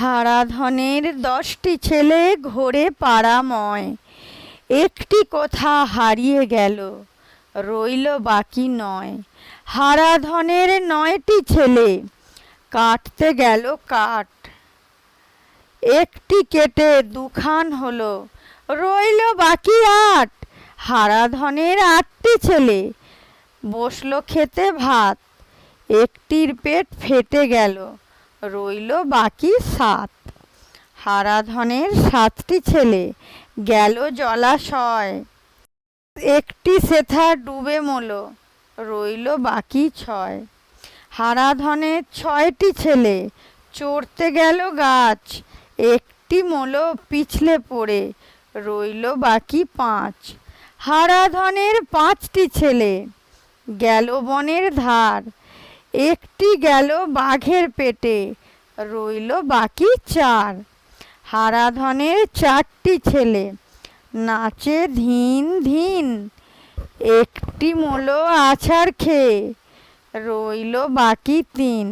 হারাধনের দশটি ছেলে ঘোরে পাড়াময়। একটি কথা হারিয়ে গেল, রইল বাকি নয়। হারাধনের নয়টি ছেলে, কাটতে গেল কাঠ। একটি কেটে দুখান হলো, রইল বাকি আট। হারাধনের আটটি ছেলে, বসল খেতে ভাত। একটির পেট ফেটে গেল রইল বাকি সাত। হারাধনের সাতটি ছেলে, গেল জলাশয়। একটি সেথা ডুবে মলো, রইল বাকি ছয়। হারাধনের ছয়টি ছেলে, চড়তে গেল গাছ। একটি মলো পিছলে পড়ে, রইল বাকি পাঁচ। হারাধনের পাঁচটি ছেলে, গেল বনের ধার। একটি গেল বাঘের পেটে, রইল বাকি চার। হারাধনের চারটি ছেলে, নাচে ধিন ধিন, একটি মলো আছাড় খেয়ে, রইল বাকি তিন।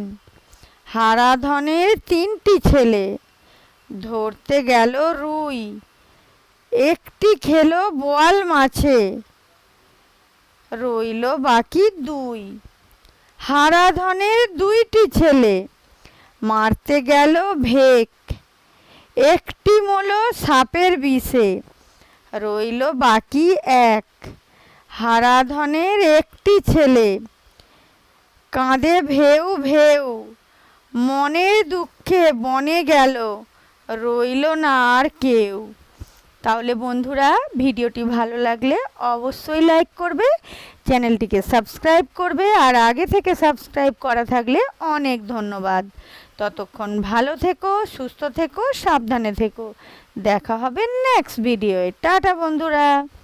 হারাধনের তিনটি ছেলে, ধরতে গেল রুই, একটি খেলো বোয়াল মাছে, রইল বাকি দুই। হারাধনের দুইটি ছেলে। মারতে গেল ভেক। একটি মলো সাপের বিষে, রইল বাকি এক। হারাধনের একটি ছেলে। কাঁদে ভেউ ভেউ মনের দুঃখে বনে গেল, রইল না আর কেউ। তাহলে বন্ধুরা, ভিডিওটি ভালো লাগলে অবশ্যই লাইক করবে, চ্যানেলটিকে সাবস্ক্রাইব করবে, আর আগে থেকে সাবস্ক্রাইব করা থাকলে অনেক ধন্যবাদ। ততক্ষণ ভালো থেকো, সুস্থ থেকো, সাবধানে থেকো। দেখা হবে নেক্সট ভিডিওয়ে টাটা বন্ধুরা।